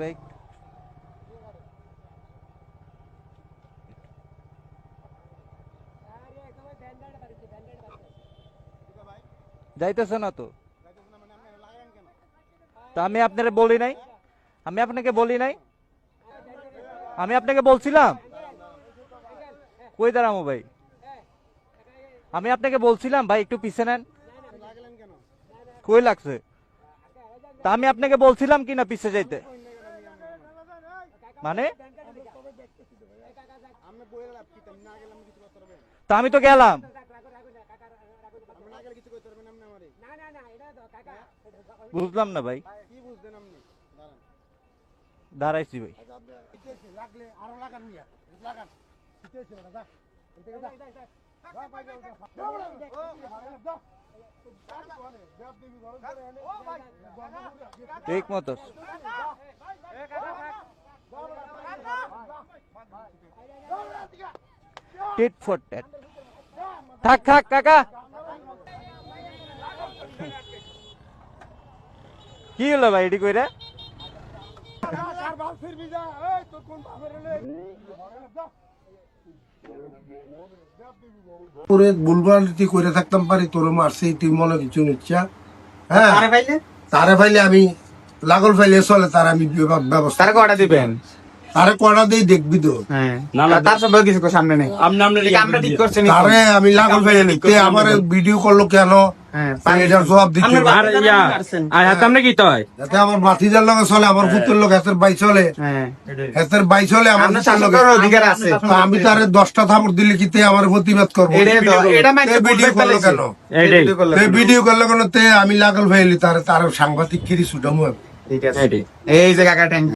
ভাই যাইতেছে না তো। তা আমি আপনারে বলি নাই। আমি আপনাকে বলি নাই। আমি আপনাকে বলছিলাম। কই দাঁড়ামো ভাই? আমি আপনাকে বলছিলাম, ভাই, একটু পিছে নেন। কই লাগছে? তা আমি আপনাকে বলছিলাম কি না পিছে যাইতে? মানে? তা আমি তো গেলাম। বুঝলাম না ভাই। দাঁড়াইছি ভাই। ঠিক মতো। টিট ফর টেট থাক থাক কাকা কি হলো ভাই এটি কইরা পুরে ভুলভালটি করে থাকতাম পারি তোর মারছি তুই মনে কিছু নিচ্ছা হ্যাঁ? তারে ফাইলে? আমি লাগল ফাইলে চলে তার আমি ব্যবস্থা তার কটা দিবেন? তারে কড়া দিয়ে দেখবি তো? হ্যাঁ। আর তার সম্পর্কে কিছু সামনে নেই। ঠিক আমরা ঠিক করছি নি। তারে আমি লাগল ফাইলে নিতে আমার ভিডিও করল কেন? হ্যাঁ এটার জবাব দিতে আর আর হাত আমরা কি তয়? যাতে আমার বাতিজার লগে চলে আমার পুত্রের লোক হাতের বাই চলে। হ্যাঁ। বাই চলে আমার অধিকার আছে। আমি তারে দশটা থাপড় দিলে কি তে আমার প্রতিবাদ করব? ভিডিও করল। কেন? ভিডিও করলে তে করল কেন? তে আমি লাগল ফাইলি তার তার সাংবাদিক কিরি এই যে কাকা ট্যাঙ্ক